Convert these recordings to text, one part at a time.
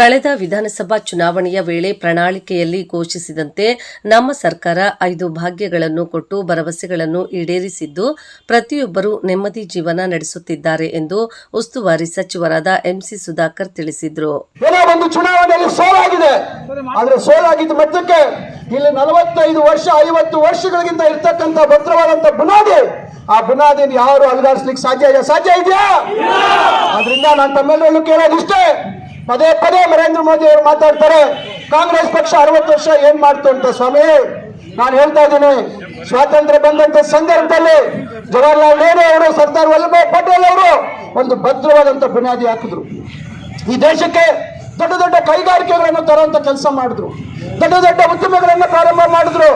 ಕಳೆದ ವಿಧಾನಸಭಾ ಚುನಾವಣೆಯ ವೇಳೆ ಪ್ರಣಾಳಿಕೆಯಲ್ಲಿ ಘೋಷಿಸಿದಂತೆ ನಮ್ಮ ಸರ್ಕಾರ ಐದು ಭಾಗ್ಯಗಳನ್ನು ಕೊಟ್ಟು ಭರವಸೆಗಳನ್ನು ಈಡೇರಿಸಿದ್ದು ಪ್ರತಿಯೊಬ್ಬರು ನೆಮ್ಮದಿ ಜೀವನ ನಡೆಸುತ್ತಿದ್ದಾರೆ ಎಂದು ಉಸ್ತುವಾರಿ ಸಚಿವರಾದ ಎಂಸಿ ಸುಧಾಕರ್ ತಿಳಿಸಿದರು. ಒಂದು ಚುನಾವಣೆಯಲ್ಲಿ ಸೋಲಾಗಿದೆ. ಆದ್ರೆ ಸೋಲಾಗಿದ್ದ ಮಟ್ಟಕ್ಕೆ ಇಲ್ಲಿ ನಲವತ್ತೈದು ವರ್ಷ ಐವತ್ತು ವರ್ಷಗಳಿಗಿಂತ ಇರ್ತಕ್ಕಂಥ ಭದ್ರವಾದಂತ ಬುನಾದಿ ಆ ಬುನಾದಿನ ಯಾರು ಅಲುಗಾಡಿಸ್ಲಿಕ್ಕೆ ಸಾಧ್ಯ ಇದೆಯಾ ಸಾಧ್ಯ ಇದೆಯಾ? ಅದರಿಂದ ನಾನು ತಮ್ಮೆಲ್ಲರಲ್ಲೂ ಕೇಳೋದಿಷ್ಟೇ. ಪದೇ ಪದೇ ನರೇಂದ್ರ ಮೋದಿ ಅವರು ಮಾತಾಡ್ತಾರೆ. ಕಾಂಗ್ರೆಸ್ ಪಕ್ಷ ಅರವತ್ತು ವರ್ಷ ಏನ್ ಮಾಡ್ತು ಅಂತ ಸ್ವಾಮಿ? ನಾನು ಹೇಳ್ತಾ ಇದ್ದೀನಿ, ಸ್ವಾತಂತ್ರ್ಯ ಬಂದಂತ ಸಂದರ್ಭದಲ್ಲಿ ಜವಾಹರ್ಲಾಲ್ ನೆಹರು ಅವರು, ಸರ್ದಾರ್ ವಲ್ಲಭಾಯ್ ಪಟೇಲ್ ಅವರು ಒಂದು ಭದ್ರವಾದಂತ ಬುನಾದಿ ಹಾಕಿದ್ರು. ಈ ದೇಶಕ್ಕೆ ದೊಡ್ಡ ದೊಡ್ಡ ಕೈಗಾರಿಕೆಗಳನ್ನು ತರುವಂತ ಕೆಲಸ ಮಾಡಿದ್ರು. ದೊಡ್ಡ ದೊಡ್ಡ ಉದ್ಯಮಗಳನ್ನು ಪ್ರಾರಂಭ ಮಾಡಿದ್ರು.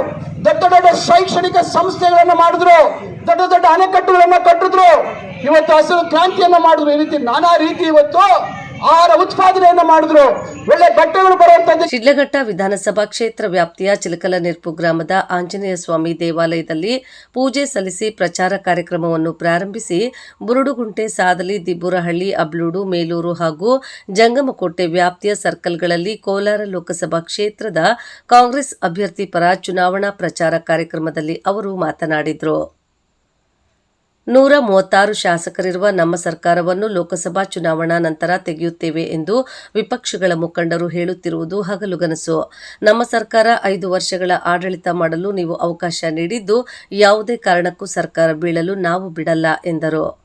ದೊಡ್ಡ ದೊಡ್ಡ ಶೈಕ್ಷಣಿಕ ಸಂಸ್ಥೆಗಳನ್ನು ಮಾಡಿದ್ರು. ದೊಡ್ಡ ದೊಡ್ಡ ಅಣೆಕಟ್ಟುಗಳನ್ನ ಕಟ್ಟಿದ್ರು. ಇವತ್ತು ಹಸಿರು ಕ್ರಾಂತಿಯನ್ನು ಮಾಡಿದ್ರು. ಈ ರೀತಿ ನಾನಾ ರೀತಿ ಇವತ್ತು ಆಹಾರ ಉತ್ಪಾದನೆಯನ್ನು ಮಾಡಿದ್ರು. ಒಳ್ಳೆ ಬಟ್ಟೆಗಳು ಬರುವಂತದ್ದು. ಶಿಡ್ಲಘಟ್ಟ ವಿಧಾನಸಭಾ ಕ್ಷೇತ್ರ ವ್ಯಾಪ್ತಿಯ ಚಿಲಕಲ ನಿರ್ಪು ಗ್ರಾಮದ ಆಂಜನೇಯ ಸ್ವಾಮಿ ದೇವಾಲಯದಲ್ಲಿ ಪೂಜೆ ಸಲ್ಲಿಸಿ ಪ್ರಚಾರ ಕಾರ್ಯಕ್ರಮವನ್ನು ಪ್ರಾರಂಭಿಸಿ ಬುರುಡುಗುಂಟೆ ಸಾದಲಿ, ದಿಬ್ಬುರಹಳ್ಳಿ, ಅಬ್ಲೂಡು, ಮೇಲೂರು ಹಾಗೂ ಜಂಗಮಕೋಟೆ ವ್ಯಾಪ್ತಿಯ ಸರ್ಕಲ್ಗಳಲ್ಲಿ ಕೋಲಾರ ಲೋಕಸಭಾ ಕ್ಷೇತ್ರದ ಕಾಂಗ್ರೆಸ್ ಅಭ್ಯರ್ಥಿ ಪರ ಚುನಾವಣಾ ಪ್ರಚಾರ ಕಾರ್ಯಕ್ರಮದಲ್ಲಿ ಅವರು ಮಾತನಾಡಿದರು. ನೂರ ಮೂವತ್ತಾರು ಶಾಸಕರಿರುವ ನಮ್ಮ ಸರ್ಕಾರವನ್ನು ಲೋಕಸಭಾ ಚುನಾವಣಾ ನಂತರ ತೆಗೆಯುತ್ತೇವೆ ಎಂದು ವಿಪಕ್ಷಗಳ ಮುಖಂಡರು ಹೇಳುತ್ತಿರುವುದು ಹಗಲುಗನಸು ನಮ್ಮ ಸರ್ಕಾರ ಐದು ವರ್ಷಗಳ ಆಡಳಿತ ಮಾಡಲು ನೀವು ಅವಕಾಶ ನೀಡಿದ್ದು ಯಾವುದೇ ಕಾರಣಕ್ಕೂ ಸರ್ಕಾರ ಬೀಳಲು ನಾವು ಬಿಡಲ್ಲ, ಎಂದರು.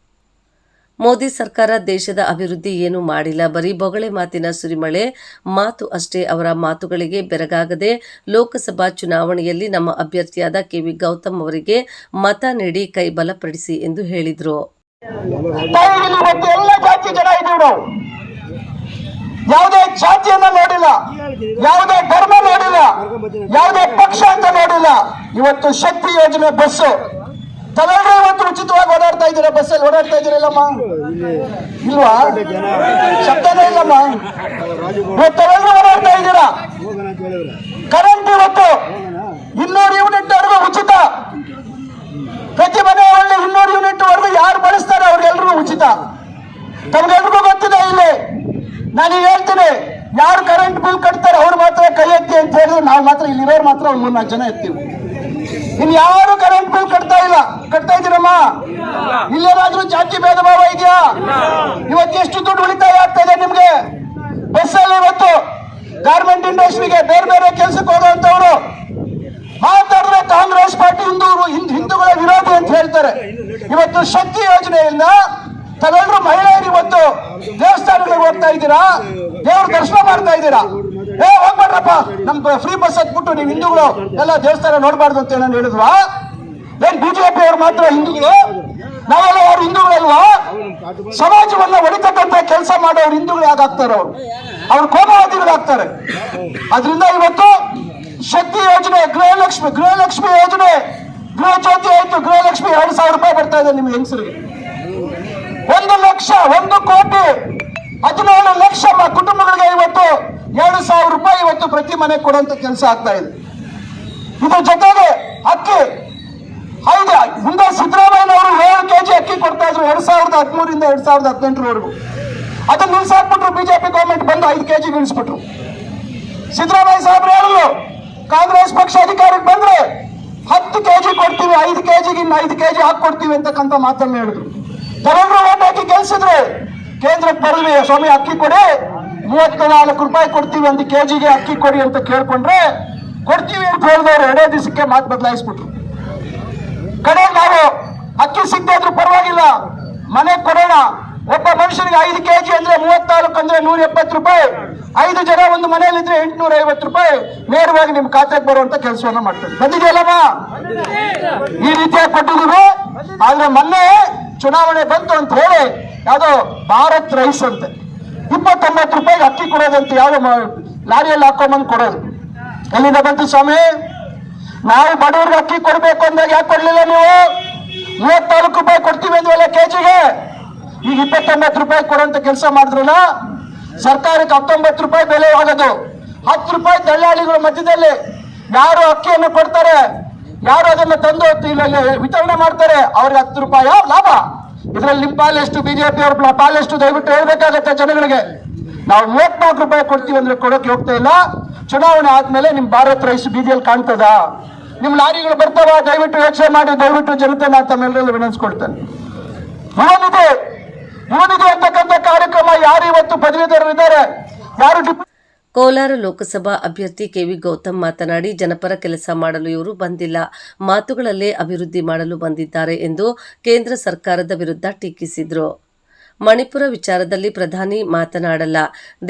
ಮೋದಿ ಸರ್ಕಾರ ದೇಶದ ಅಭಿವೃದ್ಧಿ ಏನು ಮಾಡಿಲ್ಲ. ಬರೀ ಬೊಗಳೆ ಮಾತಿನ ಸುರಿಮಳೆ. ಮಾತು ಅಷ್ಟೇ ಅವರ ಮಾತುಗಳಿಗೆ ಬೆರಗಾಗದೆ ಲೋಕಸಭಾ ಚುನಾವಣೆಯಲ್ಲಿ ನಮ್ಮ ಅಭ್ಯರ್ಥಿಯಾದ ಕೆವಿ ಗೌತಮ್ ಅವರಿಗೆ ಮತ ನೀಡಿ ಕೈ ಬಲಪಡಿಸಿ ಎಂದು ಹೇಳಿದರು. ಯಾವುದೇ ಜಾತಿಯನ್ನ ನೋಡಿಲ್ಲ. ಯಾವುದೇ ಧರ್ಮ ನೋಡಿಲ್ಲ. ಯಾವುದೇ ಪಕ್ಷ ಅಂತ ನೋಡಿಲ್ಲ. ಇವತ್ತು ಶಕ್ತಿ ಯೋಜನೆ ಬಸ್ಸು. ತಾವೆಲ್ಲರೂ ಇವತ್ತು ಉಚಿತವಾಗಿ ಓಡಾಡ್ತಾ ಇದ್ದೀರಾ? ಬಸ್ಸಲ್ಲಿ ಓಡಾಡ್ತಾ ಇದ್ದೀರಲ್ಲಮ್ಮ ಇಲ್ವಾ? ಶಬ್ದನೇ ಇಲ್ಲಮ್ಮ. ಇವತ್ತು ತಾವೆಲ್ಲರೂ ಓಡಾಡ್ತಾ ಇದ್ದೀರಾ? ಕರೆಂಟ್ ಇವತ್ತು ಇನ್ನೂರು ಯೂನಿಟ್ ವರೆಗೂ ಉಚಿತ. ಪ್ರತಿ ಮನೆಯಲ್ಲಿ ಇನ್ನೂರು ಯೂನಿಟ್ ವರೆಗೂ ಯಾರು ಬಳಸ್ತಾರೆ ಅವ್ರಿಗೆಲ್ರಿಗೂ ಉಚಿತ. ತಮ್ಗೆಲ್ರಿಗೂ ಗೊತ್ತಿದೆ ಇಲ್ಲಿ. ನಾನು ಹೇಳ್ತೀನಿ, ಯಾರು ಕರೆಂಟ್ ಬಿಲ್ ಕಟ್ತಾರೆ ಅವ್ರು ಮಾತ್ರ ಕೈ ಎತ್ತಿ ಅಂತ ಹೇಳಿದ್ರೆ ನಾವು ಮಾತ್ರ ಇಲ್ಲಿರೋರು ಮಾತ್ರ ಒಂದು ಮೂರ್ನಾಲ್ಕು ಜನ ಎತ್ತೀವಿ. ಇನ್ನು ಯಾರು ಕರೆಂಟ್ ಬಿಲ್ ಕಟ್ತಾ ಇಲ್ಲ? ಇದ್ದೀರಮ್ಮ ಇಲ್ಲೇನಾದ್ರೂ ಜಾತಿ ಭೇದ ಭಾವ ಇದೆಯಾ? ಇವತ್ತು ಎಷ್ಟು ದುಡ್ಡು ಉಳಿತಾಯ ಆಗ್ತಾ ಇದೆ ನಿಮ್ಗೆ? ಬಸ್ಸಲ್ಲಿ ಇವತ್ತು ಗಾರ್ಮೆಂಟ್ ಇಂಡಸ್ಟ್ರಿಗೆ ಬೇರೆ ಬೇರೆ ಕೆಲಸಕ್ಕೆ ಹೋಗುವಂತವ್ರು ಮಾತಾಡಿದ್ರೆ ಕಾಂಗ್ರೆಸ್ ಪಾರ್ಟಿ ಹಿಂದೂ ಹಿಂದ್- ಹಿಂದೂಗಳ ವಿರೋಧಿ ಅಂತ ಹೇಳ್ತಾರೆ. ಇವತ್ತು ಶಕ್ತಿ ಯೋಜನೆಯಿಂದ ತಾವೆಲ್ಲರೂ ಮಹಿಳೆಯರು ಇವತ್ತು ದೇವಸ್ಥಾನಗಳಿಗೆ ಹೋಗ್ತಾ ಇದ್ದೀರಾ? ದೇವ್ರ ದರ್ಶನ ಮಾಡ್ತಾ ಇದ್ದೀರಾ? ಏ, ಹೋಗ್ಬೇಡ್ರಪ್ಪ. ನಮ್ ಫ್ರೀ ಬಸ್ ಹತ್ಬಿಟ್ಟು ನೀವು ಹಿಂದೂಗಳು ಎಲ್ಲ ದೇವಸ್ಥಾನ ನೋಡ್ಬಾರ್ದು ಅಂತ ನಾನು ಹೇಳಿದ್ವಾ? ಬಿಜೆಪಿ ಅವರು ಮಾತ್ರ ಹಿಂದೂಗಳು, ನಾವೆಲ್ಲ ಅವ್ರು ಹಿಂದೂಗಳಲ್ವಾ? ಸಮಾಜವನ್ನ ಒಡಿತಕ್ಕಂತ ಕೆಲಸ ಮಾಡೋರು ಹಿಂದೂಗಳು ಯಾಕಾಗ್ತಾರೆ ಅವ್ರು? ಅವ್ರು ಕೋಮವಾದಿಗಳಾಗ್ತಾರೆ. ಅದರಿಂದ ಇವತ್ತು ಶಕ್ತಿ ಯೋಜನೆ, ಗೃಹಲಕ್ಷ್ಮಿ ಗೃಹಲಕ್ಷ್ಮಿ ಯೋಜನೆ, ಗೃಹ ಜ್ಯೋತಿ ಆಯ್ತು, ಗೃಹಲಕ್ಷ್ಮಿ ಎರಡು ಸಾವಿರ ರೂಪಾಯಿ ಬರ್ತಾ ಇದೆ ನಿಮ್ಗೆ ಹೆಂಗಸರಿಗೆ. ಒಂದು ಲಕ್ಷ, ಒಂದು ಕೋಟಿ, ಹದಿನೇಳು ಲಕ್ಷ ಕುಟುಂಬಗಳಿಗೆ ಇವತ್ತು ಎರಡು ಸಾವಿರ ರೂಪಾಯಿ ಇವತ್ತು ಪ್ರತಿ ಮನೆ ಕೊಡುವಂತ ಕೆಲಸ ಆಗ್ತಾ ಇದೆ. ಇದ್ರ ಜೊತೆಗೆ ಅಕ್ಕಿ ಹೌದು? ಮುಂದೆ ಸಿದ್ದರಾಮಯ್ಯನವರು ಏಳು ಕೆಜಿ ಅಕ್ಕಿ ಕೊಡ್ತಾ ಇದ್ರು ಎರಡ್ ಸಾವಿರದ ಹದಿಮೂರಿಂದ ಎರಡ್ ಸಾವಿರದ ಹದಿನೆಂಟರವರೆಗೂ. ಅದನ್ನ ನಿಲ್ಸಾಕ್ಬಿಟ್ರು ಬಿಜೆಪಿ ಗೌರ್ಮೆಂಟ್ ಬಂದು ಐದು ಕೆಜಿ ಇಳಿಸ್ಬಿಟ್ರು ಸಿದ್ದರಾಮಯ್ಯ ಸಾಹೇಬ್ರು ಹೇಳಿದ್ರು ಕಾಂಗ್ರೆಸ್ ಪಕ್ಷ ಅಧಿಕಾರಕ್ಕೆ ಬಂದ್ರೆ ಹತ್ತು ಕೆಜಿ ಕೊಡ್ತೀವಿ, ಐದು ಕೆಜಿಗೆ ಇನ್ನು ಐದು ಕೆಜಿ ಕೊಡ್ತೀವಿ ಅಂತಕ್ಕಂಥ ಮಾತನ್ನು ಹೇಳಿದ್ರು. ತಗೊಂಡ್ರು ಓಟ್ ಹಾಕಿ ಗೆಲ್ಸಿದ್ರು ಕೇಂದ್ರಕ್ಕೆ ಬರಲಿ, ಸ್ವಾಮಿ, ಅಕ್ಕಿ ಕೊಡಿ ಮೂವತ್ತ ನಾಲ್ಕು ರೂಪಾಯಿ ಕೊಡ್ತೀವಿ ಒಂದು ಕೆಜಿಗೆ ಅಕ್ಕಿ ಕೊಡಿ ಅಂತ ಕೇಳ್ಕೊಂಡ್ರೆ ಕೊಡ್ತೀವಿ ಅಂತ ಹೇಳಿದವ್ರು ಎರಡೇ ದಿವಸಕ್ಕೆ ಮಾತು ಬದಲಾಯಿಸ್ಬಿಟ್ರು. ಕಡೆ ನಾವು ಅಕ್ಕಿ ಸಿಗದೆ ಇದ್ರೂ ಪರವಾಗಿಲ್ಲ. ಮನೆ ಕೊಡೋಣ. ಒಬ್ಬ ಮನುಷ್ಯನಿಗೆ ಐದು ಕೆಜಿ ಅಂದ್ರೆ ಮೂವತ್ನಾಲ್ಕು ಅಂದ್ರೆ ನೂರ ಎಪ್ಪತ್ತು ರೂಪಾಯಿ. ಐದು ಜನ ಒಂದು ಮನೆಯಲ್ಲಿದ್ರೆ ಎಂಟುನೂರ ಐವತ್ತು ರೂಪಾಯಿ. ನೇರವಾಗಿ ನಿಮ್ ಖಾತೆಗೆ ಬರುವಂತ ಕೆಲಸವನ್ನ ಮಾಡ್ತೇನೆ ಬಂದಿದೆಯಲ್ಲಮ್ಮ? ಈ ರೀತಿಯಾಗಿ ಕೊಟ್ಟಿದ್ರು ಆದ್ರೆ ಮೊನ್ನೆ ಚುನಾವಣೆ ಬಂತು ಅಂತ ಹೇಳಿ ಯಾವುದೋ ಭಾರತ್ ರೈಸ್ ಅಂತೆ. ಇಪ್ಪತ್ತೊಂಬತ್ತು ರೂಪಾಯಿಗೆ ಅಕ್ಕಿ ಕೊಡೋದಂತೆ ಯಾವ ಲಾರಿಯಲ್ಲಿ ಹಾಕೊಂಬಂದು ಕೊಡೋದು. ಎಲ್ಲಿಂದ ಬಂತು ಸ್ವಾಮಿ? ನಾವು ಬಡವ್ರಿಗೆ ಅಕ್ಕಿ ಕೊಡ್ಬೇಕು ಅಂದಾಗ ಯಾಕೆ ಕೊಡ್ಲಿಲ್ಲ ನೀವು? ಮೂವತ್ನಾಲ್ಕು ರೂಪಾಯಿ ಕೊಡ್ತೀವಿ ಅಂದ್ವಲ್ಲ ಕೆಜಿಗೆ. ಈಗ ಇಪ್ಪತ್ತೊಂಬತ್ತು ರೂಪಾಯಿ ಕೊಡುವಂತ ಕೆಲಸ ಮಾಡಿದ್ರಲ್ಲ, ಸರ್ಕಾರಕ್ಕೆ ಹತ್ತೊಂಬತ್ತು ರೂಪಾಯಿ ಬೆಲೆ ಆಗೋದು. ಹತ್ತು ರೂಪಾಯಿ ದಲ್ಲಾಳಿಗಳ ಮಧ್ಯದಲ್ಲಿ ಯಾರು ಅಕ್ಕಿಯನ್ನು ಕೊಡ್ತಾರೆ, ಯಾರು ಅದನ್ನು ತಂದು ವಿತರಣೆ ಮಾಡ್ತಾರೆ, ಅವ್ರಿಗೆ ಹತ್ತು ರೂಪಾಯಿ ಲಾಭ? ಇದರಲ್ಲಿ ನಿಮ್ಮ ಪಾಲೆಷ್ಟು ಬಿಜೆಪಿ ಅವ್ರ ಪಾಲೆಷ್ಟು ದಯವಿಟ್ಟು ಹೇಳ್ಬೇಕಾಗತ್ತೆ ಜನಗಳಿಗೆ. ನಾವು ಮೂವತ್ನಾಲ್ಕು ರೂಪಾಯಿ ಕೊಡ್ತೀವಿ ಅಂದ್ರೆ ಕೊಡೋಕೆ ಹೋಗ್ತಾ ಇಲ್ಲ. ಚುನಾವಣೆ ಆದ್ಮೇಲೆ ನಿಮ್ ಭಾರತ್ ರೈಸ್ ಬೀದಿಯಲ್ಲಿ ಕಾಣ್ತದ? ನಿಮ್ ಲಾರಿಗಳು ಬರ್ತಾವ, ದಯವಿಟ್ಟು ಯೋಚನೆ ಮಾಡಿ, ದಯವಿಟ್ಟು ಜನತೆ ನಾ ತಮ್ಮೆಲ್ಲರಲ್ಲಿ ವಿನಂತಿಸ್ಕೊಳ್ತೇನೆ. ಯುವನಿಧಿ ಯುವನಿಧಿ ಅಂತಕ್ಕಂಥ ಕಾರ್ಯಕ್ರಮ ಯಾರು ಇವತ್ತು ಪದವೀಧರರು ಇದ್ದಾರೆ? ಯಾರು ಕೋಲಾರ ಲೋಕಸಭಾ ಅಭ್ಯರ್ಥಿ ಕೆವಿ ಗೌತಮ್ ಮಾತನಾಡಿ, ಜನಪರ ಕೆಲಸ ಮಾಡಲು ಇವರು ಬಂದಿಲ್ಲ, ಮಾತುಗಳಲ್ಲೇ ಅಭಿವೃದ್ಧಿ ಮಾಡಲು ಬಂದಿದ್ದಾರೆ ಎಂದು ಕೇಂದ್ರ ಸರ್ಕಾರದ ವಿರುದ್ಧ ಟೀಕಿಸಿದರು. ಮಣಿಪುರ ವಿಚಾರದಲ್ಲಿ ಪ್ರಧಾನಿ ಮಾತನಾಡಲ್ಲ.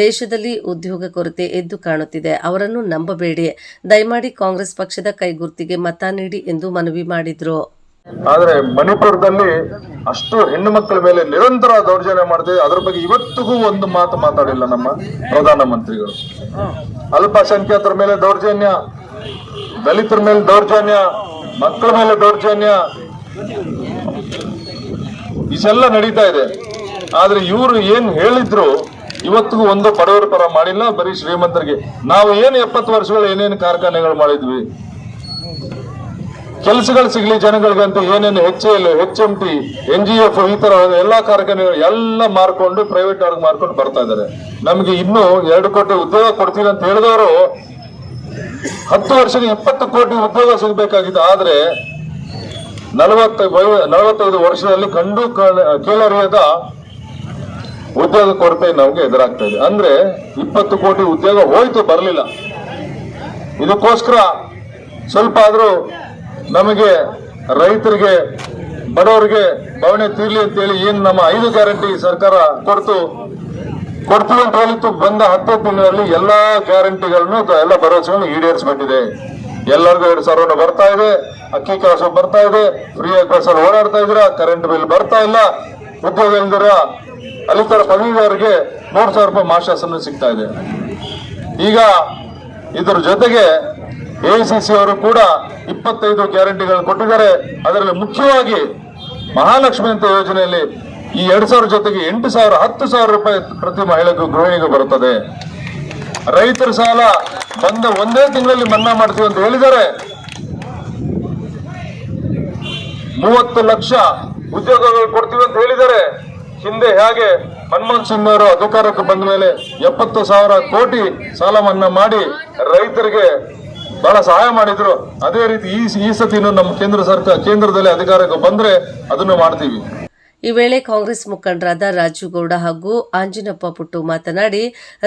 ದೇಶದಲ್ಲಿ ಉದ್ಯೋಗ ಕೊರತೆ ಎದ್ದು ಕಾಣುತ್ತಿದೆ. ಅವರನ್ನು ನಂಬಬೇಡಿ. ದಯಮಾಡಿ ಕಾಂಗ್ರೆಸ್ ಪಕ್ಷದ ಕೈಗುರ್ತಿಗೆ ಮತ ನೀಡಿ ಎಂದು ಮನವಿ ಮಾಡಿದ್ರು. ಆದರೆ ಮಣಿಪುರದಲ್ಲಿ ಅಷ್ಟು ಹೆಣ್ಣು ಮಕ್ಕಳ ಮೇಲೆ ನಿರಂತರ ದೌರ್ಜನ್ಯ ಮಾಡ್ತಿದೆ. ಅದ್ರ ಬಗ್ಗೆ ಇವತ್ತಿಗೂ ಒಂದು ಮಾತು ಮಾತಾಡಿಲ್ಲ ನಮ್ಮ ಪ್ರಧಾನ ಮಂತ್ರಿಗಳು ಅಲ್ಪಸಂಖ್ಯಾತರ ಮೇಲೆ ದೌರ್ಜನ್ಯ, ದಲಿತರ ಮೇಲೆ ದೌರ್ಜನ್ಯ, ಮಕ್ಕಳ ಮೇಲೆ ದೌರ್ಜನ್ಯ, ಇಷ್ಟೆಲ್ಲ ನಡೀತಾ ಇದೆ. ಆದ್ರೆ ಇವರು ಏನ್ ಹೇಳಿದ್ರು ಇವತ್ತಿಗೂ ಒಂದು ಬಡವರ ಪರ ಮಾಡಿಲ್ಲ, ಬರೀ ಶ್ರೀಮಂತರಿಗೆ. ನಾವು ಏನು ಎಪ್ಪತ್ತು ವರ್ಷಗಳ ಏನೇನು ಕಾರ್ಖಾನೆಗಳು ಮಾಡಿದ್ವಿ? ಕೆಲಸಗಳು ಸಿಗ್ಲಿ ಅಂತ ಏನೇನು H L H M T N G F ಈ ತರ ಎಲ್ಲಾ ಕಾರ್ಖಾನೆಗಳು ಎಲ್ಲ ಮಾರ್ಕೊಂಡು ಪ್ರೈವೇಟ್ ಅವ್ರಿಗೆ ಮಾರ್ಕೊಂಡು ಬರ್ತಾ ಇದಾರೆ. ನಮ್ಗೆ ಇನ್ನು ಎರಡು ಕೋಟಿ ಉದ್ಯೋಗ ಕೊಡ್ತೀವಿ ಅಂತ ಹೇಳಿದವರು ಹತ್ತು ವರ್ಷಕ್ಕೆ ಇಪ್ಪತ್ತು ಕೋಟಿ ಉದ್ಯೋಗ ಸಿಗಬೇಕಾಗಿತ್ತು. ಆದ್ರೆ ನಲವತ್ತ ನಲವತ್ತೈದು ವರ್ಷದಲ್ಲಿ ಕಂಡು ಕೇಳರಿಯದ ಉದ್ಯೋಗ ಕೊರತೆ ನಮಗೆ ಎದುರಾಗ್ತಾ ಇದೆ. ಅಂದ್ರೆ ಇಪ್ಪತ್ತು ಕೋಟಿ ಉದ್ಯೋಗ ಹೋಯ್ತು, ಬರಲಿಲ್ಲ. ಇದಕ್ಕೋಸ್ಕರ ಸ್ವಲ್ಪ ಆದರೂ ನಮಗೆ ರೈತರಿಗೆ, ಬಡವರಿಗೆ ಬವಣೆ ತೀರ್ಲಿ ಅಂತೇಳಿ ಏನು ನಮ್ಮ ಐದು ಗ್ಯಾರಂಟಿ ಸರ್ಕಾರ ಕೊಡ್ತು ಕೊಡ್ತೀವಿ ಅಂತ ಹೇಳಿತ್ತು. ಬಂದ ಹತ್ತು ತಿಂಗಳಲ್ಲಿ ಎಲ್ಲಾ ಗ್ಯಾರಂಟಿಗಳನ್ನು ಎಲ್ಲ ಭರವಸೆಗಳನ್ನು ಈಡೇರಿಸ್ಬಿಟ್ಟಿದೆ. ಎಲ್ಲರಿಗೂ ಎರಡು ಸಾವಿರ ಬರ್ತಾ ಇದೆ. ಅಕ್ಕಿ ಕಾಸು ಬರ್ತಾ ಇದೆ. ಫ್ರೀಯಾಗಿ ಬಸ್ಸಲ್ಲಿ ಓಡಾಡ್ತಾ ಇದ್ರ ಕರೆಂಟ್ ಬಿಲ್ ಬರ್ತಾ ಇಲ್ಲ. ಉದ್ಯೋಗ ಇಲ್ದಿರ? ಅಲಿತರ ಪದವೀಧರರಿಗೆ ಮೂರು ಸಾವಿರ ರೂಪಾಯಿ ಮಾಶಾಸನ ಸಿಗ್ತಾ ಇದೆ. ಈಗ ಇದರ ಜೊತೆಗೆ ಎಐಸಿಸಿ ಅವರು ಕೂಡ ಇಪ್ಪತ್ತೈದು ಗ್ಯಾರಂಟಿಗಳನ್ನು ಕೊಟ್ಟಿದ್ದಾರೆ. ಅದರಲ್ಲಿ ಮುಖ್ಯವಾಗಿ ಮಹಾಲಕ್ಷ್ಮಿ ಅಂತ ಯೋಜನೆಯಲ್ಲಿ ಈ ಎರಡು ಸಾವಿರ ಜೊತೆಗೆ ಎಂಟು ಸಾವಿರ, ಹತ್ತು ಸಾವಿರ ರೂಪಾಯಿ ಪ್ರತಿ ಮಹಿಳೆಗೂ, ಗೃಹಿಣಿಗೂ ಬರುತ್ತದೆ. ರೈತರ ಸಾಲ ಬಂದ ಒಂದೇ ತಿಂಗಳಲ್ಲಿ ಮನ್ನಾ ಮಾಡ್ತೀವಿ ಅಂತ ಹೇಳಿದ್ದಾರೆ. ಮೂವತ್ತು ಲಕ್ಷ ಉದ್ಯೋಗಗಳು ಕೊಡ್ತೀವಿ ಅಂತ ಹೇಳಿದ್ದಾರೆ. ಹಿಂದೆ ಹೇಗೆ ಮನಮೋಹನ್ ಸಿಂಗ್ ಅವರು ಅಧಿಕಾರಕ್ಕೆ ಬಂದ ಮೇಲೆ ಎಪ್ಪತ್ತು ಸಾವಿರ ಕೋಟಿ ಸಾಲ ಮನ್ನಾ ಮಾಡಿ ರೈತರಿಗೆ ಬಹಳ ಸಹಾಯ ಮಾಡಿದ್ರು. ಅದೇ ರೀತಿ ಈ ಈ ಸತಿನೂ ನಮ್ಮ ಕೇಂದ್ರ ಸರ್ಕಾರ, ಕೇಂದ್ರದಲ್ಲಿ ಅಧಿಕಾರಕ್ಕೆ ಬಂದ್ರೆ ಅದನ್ನು ಮಾಡ್ತೀವಿ. ಈ ವೇಳೆ ಕಾಂಗ್ರೆಸ್ ಮುಖಂಡರಾದ ರಾಜುಗೌಡ ಹಾಗೂ ಆಂಜಿನಪ್ಪ ಪುಟ್ಟು ಮಾತನಾಡಿ,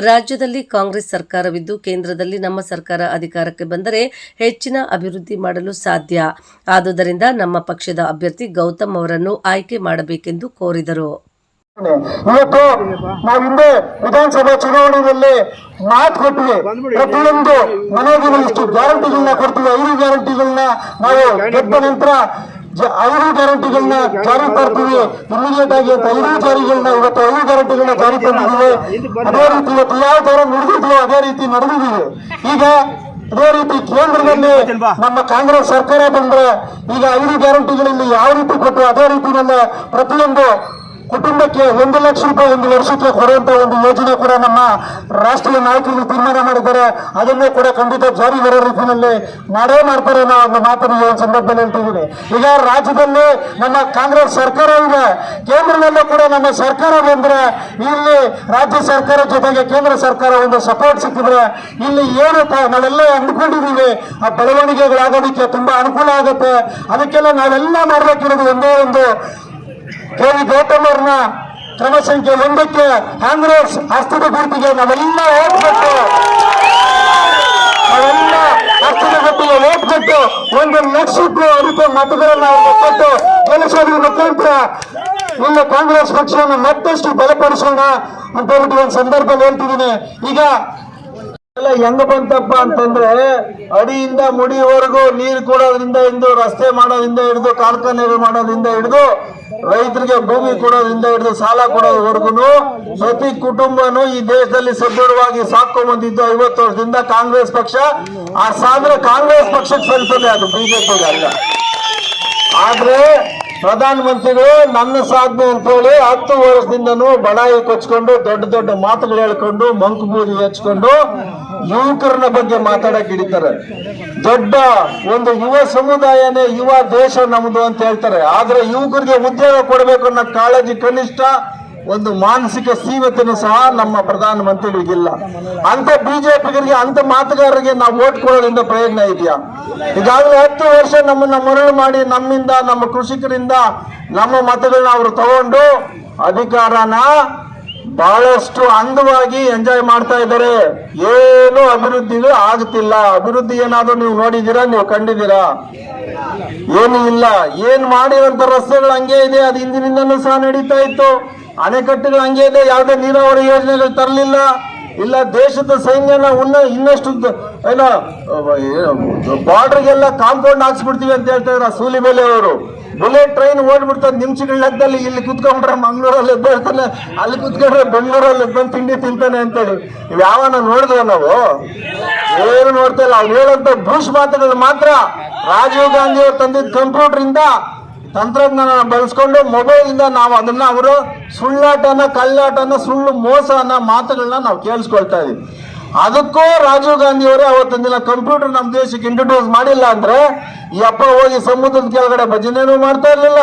ರಾಜ್ಯದಲ್ಲಿ ಕಾಂಗ್ರೆಸ್ ಸರ್ಕಾರವಿದ್ದು ಕೇಂದ್ರದಲ್ಲಿ ನಮ್ಮ ಸರ್ಕಾರ ಅಧಿಕಾರಕ್ಕೆ ಬಂದರೆ ಹೆಚ್ಚಿನ ಅಭಿವೃದ್ಧಿ ಮಾಡಲು ಸಾಧ್ಯ. ಆದುದರಿಂದ ನಮ್ಮ ಪಕ್ಷದ ಅಭ್ಯರ್ಥಿ ಗೌತಮ್ ಅವರನ್ನು ಆಯ್ಕೆ ಮಾಡಬೇಕೆಂದು ಕೋರಿದರು. ಇವತ್ತು ನಾವು ಹಿಂದೆ ವಿಧಾನಸಭಾ ಚುನಾವಣೆಯಲ್ಲಿ ಮಾತು ಕೊಟ್ಟಿವಿ ಪ್ರತಿಯೊಂದು ಮನೆಗೆ ಇಷ್ಟು ಗ್ಯಾರಂಟಿಗಳನ್ನ ಕೊಡ್ತೀವಿ. ಐದು ಗ್ಯಾರಂಟಿಗಳನ್ನ ನಾವು ಗೆದ್ದ ನಂತರ ಐದು ಗ್ಯಾರಂಟಿಗಳನ್ನ ಜಾರಿ ತರ್ತೀವಿ ಇಮಿಡಿಯೇಟ್ ಆಗಿ ಅಂತ ಐದು ಜಾರಿಗಳನ್ನ ಇವತ್ತು ಐದು ಗ್ಯಾರಂಟಿಗಳನ್ನ ಜಾರಿ ತಂದಿದ್ದೀವಿ ಅದೇ ರೀತಿ ಇವತ್ತು ಯಾವ ತರ ನಡೆದಿದ್ವಿ ಅದೇ ರೀತಿ ನಡೆದಿದ್ದೀವಿ. ಈಗ ಅದೇ ರೀತಿ ಕೇಂದ್ರದಲ್ಲಿ ನಮ್ಮ ಕಾಂಗ್ರೆಸ್ ಸರ್ಕಾರ ಬಂದ್ರೆ ಈಗ ಐದು ಗ್ಯಾರಂಟಿಗಳಲ್ಲಿ ಯಾವ ರೀತಿ ಕೊಟ್ಟು ಅದೇ ರೀತಿ ನನ್ನ ಪ್ರತಿಯೊಂದು ಕುಟುಂಬಕ್ಕೆ ಒಂದು ಲಕ್ಷ ರೂಪಾಯಿ, ಒಂದು ವರ್ಷಕ್ಕೆ ಕೊಡುವಂತ ಒಂದು ಯೋಜನೆ ಕೂಡ ನಮ್ಮ ರಾಷ್ಟ್ರೀಯ ನಾಯಕರು ತೀರ್ಮಾನ ಮಾಡಿದ್ದಾರೆ. ಅದನ್ನೇ ಕೂಡ ಖಂಡಿತ ಜಾರಿ ಬರೋ ರೀತಿಯಲ್ಲಿ ಮಾಡೇ ಮಾಡ್ತಾರೆ ಅನ್ನೋ ಒಂದು ಮಾತನ್ನು ಸಂದರ್ಭದಲ್ಲಿ ಹೇಳ್ತಿದ್ದೀನಿ ಈಗ ರಾಜ್ಯದಲ್ಲಿ ನಮ್ಮ ಕಾಂಗ್ರೆಸ್ ಸರ್ಕಾರ ಇದೆ ಕೇಂದ್ರದಲ್ಲೂ ಕೂಡ ನಮ್ಮ ಸರ್ಕಾರ ಬಂದ್ರೆ ಇಲ್ಲಿ ರಾಜ್ಯ ಸರ್ಕಾರ ಜೊತೆಗೆ ಕೇಂದ್ರ ಸರ್ಕಾರ ಒಂದು ಸಪೋರ್ಟ್ ಸಿಕ್ಕಿದ್ರೆ ಇಲ್ಲಿ ಏನು ನಾವೆಲ್ಲ ಅಂದ್ಕೊಂಡಿದ್ದೀವಿ. ಆ ಬೆಳವಣಿಗೆಗಳಾಗೋದಕ್ಕೆ ತುಂಬಾ ಅನುಕೂಲ ಆಗುತ್ತೆ. ಅದಕ್ಕೆಲ್ಲ ನಾವೆಲ್ಲ ಮಾಡಬೇಕಿರೋದು ಒಂದೇ ಒಂದು ಕೆ ವಿ ಗೌತಮ್ ಅವ್ರನ್ನ ಕ್ರಮ ಸಂಖ್ಯೆ ಒಂದಕ್ಕೆ ಕಾಂಗ್ರೆಸ್ ಹಸ್ತದ ಗುರುತಿಗೆ ನಾವೆಲ್ಲ ಓಟ್ ಕೊಟ್ಟು ನಾವೆಲ್ಲ ಹಸ್ತದ ಗುರುತಿಗೆ ಓಟ್ ಕೊಟ್ಟು ಒಂದು ಲಕ್ಷಕ್ಕೂ ಅಧಿಕ ಮತಗಳನ್ನು ಅವರು ಕೊಟ್ಟು ಗೆಲ್ಲಿಸೋದ್ರ ಮುಖಾಂತರ ನಿಮ್ಮ ಕಾಂಗ್ರೆಸ್ ಪಕ್ಷವನ್ನು ಮತ್ತಷ್ಟು ಬಲಪಡಿಸೋಣ ಅಂತ ಹೇಳ್ಬಿಟ್ಟು ಒಂದು ಸಂದರ್ಭದಲ್ಲಿ ಹೇಳ್ತಿದ್ದೀನಿ. ಈಗ ಎಲ್ಲ ಹೆಂಗ ಬಂತಪ್ಪ ಅಂತಂದ್ರೆ ಅಡಿಯಿಂದ ಮುಡಿವರೆಗೂ ನೀರು ಕೊಡೋದ್ರಿಂದ ಹಿಡಿದು, ರಸ್ತೆ ಮಾಡೋದ್ರಿಂದ ಹಿಡಿದು, ಕಾರ್ಖಾನೆಗಳು ಮಾಡೋದ್ರಿಂದ ಹಿಡಿದು, ರೈತರಿಗೆ ಭೂಮಿ ಕೊಡೋದ್ರಿಂದ ಹಿಡಿದು, ಸಾಲ ಕೊಡೋದ್ರವರೆಗೂ ಪ್ರತಿ ಕುಟುಂಬನೂ ಈ ದೇಶದಲ್ಲಿ ಸದೃಢವಾಗಿ ಸಾಕೊಂಡ್ಬಂದಿದ್ದು ಬಂದಿದ್ದು ಐವತ್ತು ವರ್ಷದಿಂದ ಕಾಂಗ್ರೆಸ್ ಪಕ್ಷ. ಆ ಸಾಂದ್ರ ಕಾಂಗ್ರೆಸ್ ಪಕ್ಷಕ್ಕೆ ಸಲ್ತದೆ ಅದು ಬಿಜೆಪಿಗೆ ಅಲ್ಲ. ಆದ್ರೆ ಪ್ರಧಾನಮಂತ್ರಿಗಳು ನನ್ನ ಸಾಧನೆ ಅಂತ ಹೇಳಿ ಹತ್ತು ವರ್ಷದಿಂದನೂ ಬಡಾಯಿ ಕೊಚ್ಕೊಂಡು ದೊಡ್ಡ ದೊಡ್ಡ ಮಾತುಗಳು ಹೇಳ್ಕೊಂಡು ಮಂಕು ಬೂದಿ ಹಚ್ಕೊಂಡು ಯುವಕರನ್ನ ಬಗ್ಗೆ ಮಾತಾಡಕ್ ಹಿಡಿತಾರೆ. ದೊಡ್ಡ ಒಂದು ಯುವ ಸಮುದಾಯನೇ ಯುವ ದೇಶ ನಮ್ದು ಅಂತ ಹೇಳ್ತಾರೆ. ಆದ್ರೆ ಯುವಕರಿಗೆ ಉದ್ಯೋಗ ಕೊಡಬೇಕು ಅನ್ನೋ ಕಾಳಜಿ ಕನಿಷ್ಠ ಒಂದು ಮಾನಸಿಕ ಸೀಮತೆಯನ್ನು ಸಹ ನಮ್ಮ ಪ್ರಧಾನಮಂತ್ರಿಗಳಿಗಿಲ್ಲ. ಅಂತ ಬಿಜೆಪಿಗರಿಗೆ ಅಂತ ಮಾತುಗಾರರಿಗೆ ನಾವು ಓಟ್ ಕೊಡೋದ್ರಿಂದ ಪ್ರಯೋಜನ ಇದೆಯಾ? ಈಗಾಗಲೇ ಹತ್ತು ವರ್ಷ ನಮ್ಮನ್ನ ಮರಳು ಮಾಡಿ ನಮ್ಮಿಂದ, ನಮ್ಮ ಕೃಷಿಕರಿಂದ ನಮ್ಮ ಮತಗಳನ್ನ ಅವರು ತಗೊಂಡು ಅಧಿಕಾರನ ಬಹಳಷ್ಟು ಅಂದವಾಗಿ ಎಂಜಾಯ್ ಮಾಡ್ತಾ ಇದ್ದಾರೆ. ಏನು ಅಭಿವೃದ್ಧಿಗಳು ಆಗುತ್ತಿಲ್ಲ ಅಭಿವೃದ್ಧಿ ಏನಾದ್ರೂ ನೀವು ನೋಡಿದ್ದೀರಾ? ನೀವು ಕಂಡಿದ್ದೀರಾ? ಏನು ಇಲ್ಲ. ಏನ್ ಮಾಡಿರಂತ ರಸ್ತೆಗಳು ಹಂಗೆ ಇದೆ. ಅದು ಹಿಂದಿನಿಂದನೂ ಸಹ ನಡೀತಾ ಇತ್ತು. ಅಣೆಕಟ್ಟುಗಳು ಹಂಗೆ ಇದೆ. ಯಾವುದೇ ನೀರಾವರಿ ಯೋಜನೆಗಳು ತರಲಿಲ್ಲ. ಇಲ್ಲ, ದೇಶದ ಸೈನ್ಯನ ಉನ್ನ ಇನ್ನಷ್ಟು ಏನ ಏನೋ ಬಾರ್ಡರ್ಗೆಲ್ಲ ಕಾಂಪೌಂಡ್ ಹಾಕ್ಸ್ಬಿಡ್ತೀವಿ ಅಂತ ಹೇಳ್ತಾ ಇದ್ರ ಸೂಲಿಬೆಲೆ ಅವರು. ಬುಲೆಟ್ ಟ್ರೈನ್ ಓಡ್ಬಿಡ್ತದೆ ನಿಮಿಷಗಳ ಲೆಕ್ಕದಲ್ಲಿ ಇಲ್ಲಿ ಕುತ್ಕೊಂಡ್ರೆ ಮಂಗ್ಳೂರಲ್ಲಿ ಎದ್ದೇಳ್ತಾನೆ ಅಲ್ಲಿ ಕುತ್ಕೊಂಡ್ರೆ ಬೆಂಗಳೂರಲ್ಲಿ ಬಂದು ತಿಂಡಿ ತಿಂತಾನೆ ಅಂತೇಳಿ. ಇವ್ ಯಾವನ ನೋಡಿದ್ವ ನಾವು? ಏನು ನೋಡ್ತಾ ಇಲ್ಲ. ಅವ್ರು ಹೇಳಂತ ಬ್ರೂಷ್ ಮಾತುಗಳು ಮಾತ್ರ ರಾಜೀವ್ ಗಾಂಧಿ ಅವರು ತಂದಿದ್ದ ಕಂಪ್ಯೂಟರ್ ಇಂದ ತಂತ್ರಜ್ಞಾನ ಬಳಸ್ಕೊಂಡು ಮೊಬೈಲ್ ಇಂದ ನಾವು ಅದನ್ನ ಅವರು ಸುಳ್ಳಾಟನ ಕಲ್ಲಾಟನ ಸುಳ್ಳು ಮೋಸ ಅನ್ನೋ ಮಾತುಗಳನ್ನ ನಾವು ಕೇಳಿಸ್ಕೊಳ್ತಾ ಇದೀವಿ. ಅದಕ್ಕೂ ರಾಜೀವ್ ಗಾಂಧಿ ಅವರೇ ಅವತ್ತಿನ ದಿನ ಕಂಪ್ಯೂಟರ್ ನಮ್ಮ ದೇಶಕ್ಕೆ ಇಂಟ್ರೊಡ್ಯೂಸ್ ಮಾಡಿಲ್ಲ ಅಂದ್ರೆ ಈ ಅಪ್ಪ ಹೋಗಿ ಸಮುದ್ರದ ಕೆಳಗಡೆ ಭಜನೆನೂ ಮಾಡ್ತಾ ಇರ್ಲಿಲ್ಲ.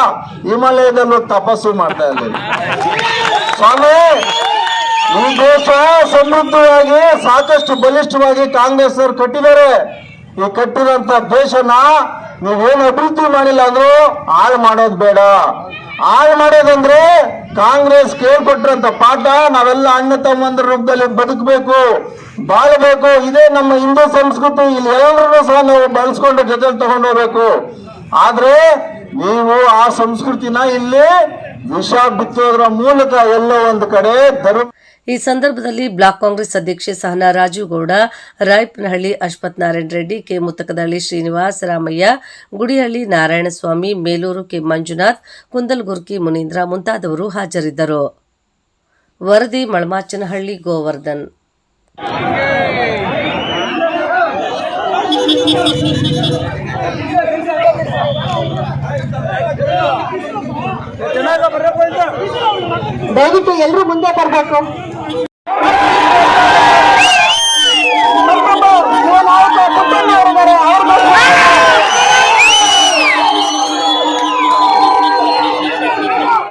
ಹಿಮಾಲಯದಲ್ಲೂ ತಪಸ್ಸು ಮಾಡ್ತಾ ಇರ್ಲಿಲ್ಲ ಸ್ವಾಮಿ, ಈ ದೇಶ ಸಮೃದ್ಧವಾಗಿ ಸಾಕಷ್ಟು ಬಲಿಷ್ಠವಾಗಿ ಕಾಂಗ್ರೆಸ್ ಅವರು ಕಟ್ಟಿದ್ದಾರೆ. ಈ ಕಟ್ಟಿದಂತ ದೇಶನ ನೀವೇನು ಅಭಿವೃದ್ಧಿ ಮಾಡಿಲ್ಲ ಅಂದ್ರೂ ಹಾಳು ಮಾಡೋದು ಬೇಡ. ಹಾಳು ಮಾಡೋದಂದ್ರೆ ಕಾಂಗ್ರೆಸ್ ಕೇಳ್ಕೊಟ್ರಂತ ಪಾಠ ನಾವೆಲ್ಲ ಅಣ್ಣ ತಮ್ಮಂದ್ರ ರೂಪದಲ್ಲಿ ಬದುಕಬೇಕು, ಬಾಳಬೇಕು. ಇದೇ ನಮ್ಮ ಹಿಂದೂ ಸಂಸ್ಕೃತಿ, ಇಲ್ಲಿ ಎಲ್ಲರೂ ಸಹ ನಾವು ಬಳಸ್ಕೊಂಡು ಜೊತೆ ತಗೊಂಡು ಹೋಗ್ಬೇಕು. ಆದ್ರೆ ನೀವು ಆ ಸಂಸ್ಕೃತಿನ ಇಲ್ಲಿ ವಿಷ ಬಿತ್ತೋದ್ರ ಮೂಲಕ ಎಲ್ಲೋ ಒಂದು ಕಡೆ ಧರ್ಮ ಈ ಸಂದರ್ಭದಲ್ಲಿ ಬ್ಲಾಕ್ ಕಾಂಗ್ರೆಸ್ ಅಧ್ಯಕ್ಷೆ ಸಹನಾ ರಾಜುಗೌಡ ಗೌಡ ರಾಯಪ್ಪನಹಳ್ಳಿ ಅಶ್ವಥ್ ನಾರಾಯಣ ರೆಡ್ಡಿ ಕೆ ಮುತ್ತಕದಹಳ್ಳಿ ಶ್ರೀನಿವಾಸ್ ರಾಮಯ್ಯ ಗುಡಿಹಳ್ಳಿ ನಾರಾಯಣಸ್ವಾಮಿ ಮೇಲೂರು ಕೆ ಮಂಜುನಾಥ್ ಕುಂದಲ್ಗುರ್ಕಿ ಮುನೀಂದ್ರ ಮುಂತಾದವರು ಹಾಜರಿದ್ದರು. ವರದಿ ಮಳಮಾಚನಹಳ್ಳಿ ಗೋವರ್ಧನ್. ದಯವಿಟ್ಟು ಎಲ್ಲರೂ ಮುಂದೆ ಬರಬೇಕು.